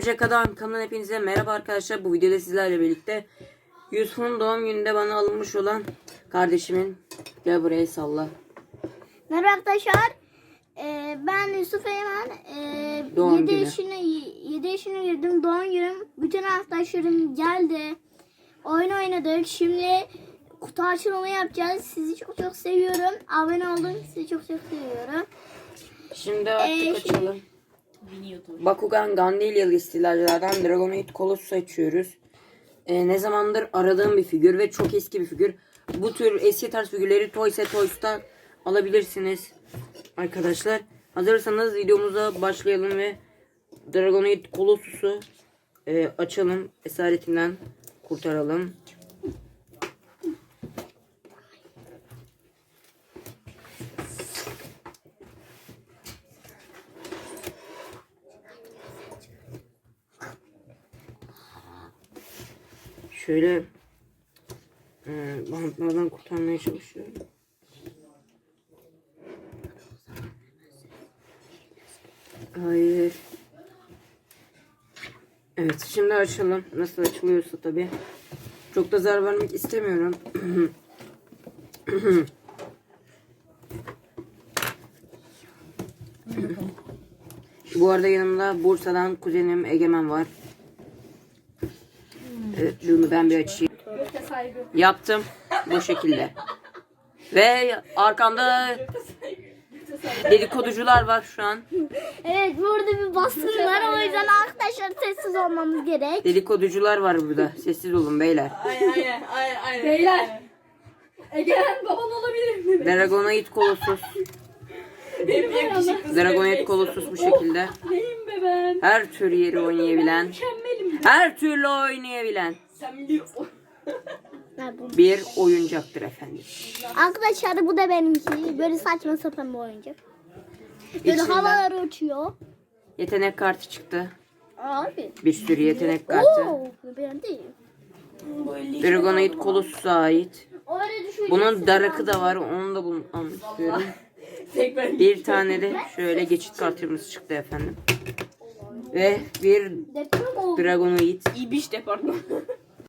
Şakadan kanalına hepinize merhaba arkadaşlar. Bu videoda sizlerle birlikte Yusuf'un doğum gününde bana alınmış olan kardeşimin gel buraya salla. Merhaba arkadaşlar. Ee, ben Yusuf Eymen. Ee, Doğum 7 günü. yaşına 7 yaşına girdim. Doğum günüm. Bütün arkadaşlarım geldi. Oyun oynadık. Şimdi kutu açılımı yapacağız. Sizi çok çok seviyorum. Abone olun. Sizi çok çok seviyorum. Şimdi artık Ee, şimdi- açalım. Bakugan Gandilyalı istilacılardan Dragonoid Colossus açıyoruz. Ee, ne zamandır aradığım bir figür ve çok eski bir figür. Bu tür eski tarz figürleri Toys R Toys'tan alabilirsiniz arkadaşlar. Hazırsanız videomuza başlayalım ve Dragonoid Colossus'u e, açalım. Esaretinden kurtaralım. Şöyle e, bantlardan kurtarmaya çalışıyorum. Hayır. Evet şimdi açalım. Nasıl açılıyorsa tabi. Çok da zarar vermek istemiyorum. Bu arada yanımda Bursa'dan kuzenim Egemen var. Evet, bunu ben bir açayım. Yaptım bu şekilde. Ve arkamda dedikoducular var şu an. Evet burada bir baskın var. O yüzden arkadaşlar sessiz olmamız gerek. Dedikoducular var burada. Sessiz olun beyler. Aynen aynen aynen. aynen. Beyler. Egemen baban olabilir mi? Dragonoid Colossus. Benim yakışıklı. Dragonoid Colossus bu şekilde. Neyim be ben? Her tür yeri oynayabilen. Mükemmelim. Her türlü oynayabilen Sen bir Ha, bu- bir oyuncaktır efendim. Arkadaşlar bu da benimki. Böyle saçma sapan bir oyuncak. Böyle İçinden havalara uçuyor. yetenek kartı çıktı. Abi. Bir sürü yetenek kartı. Oo, ben değil. Dragonoid Colossus'a ait. Öyle. Bunun darakı da var. Onu da bunu almak istiyorum. Tek ben. Bir tane de şöyle geçit kartımız çıktı efendim. Ve bir Deprem oldu. Dragonoid. İbiş departmanı.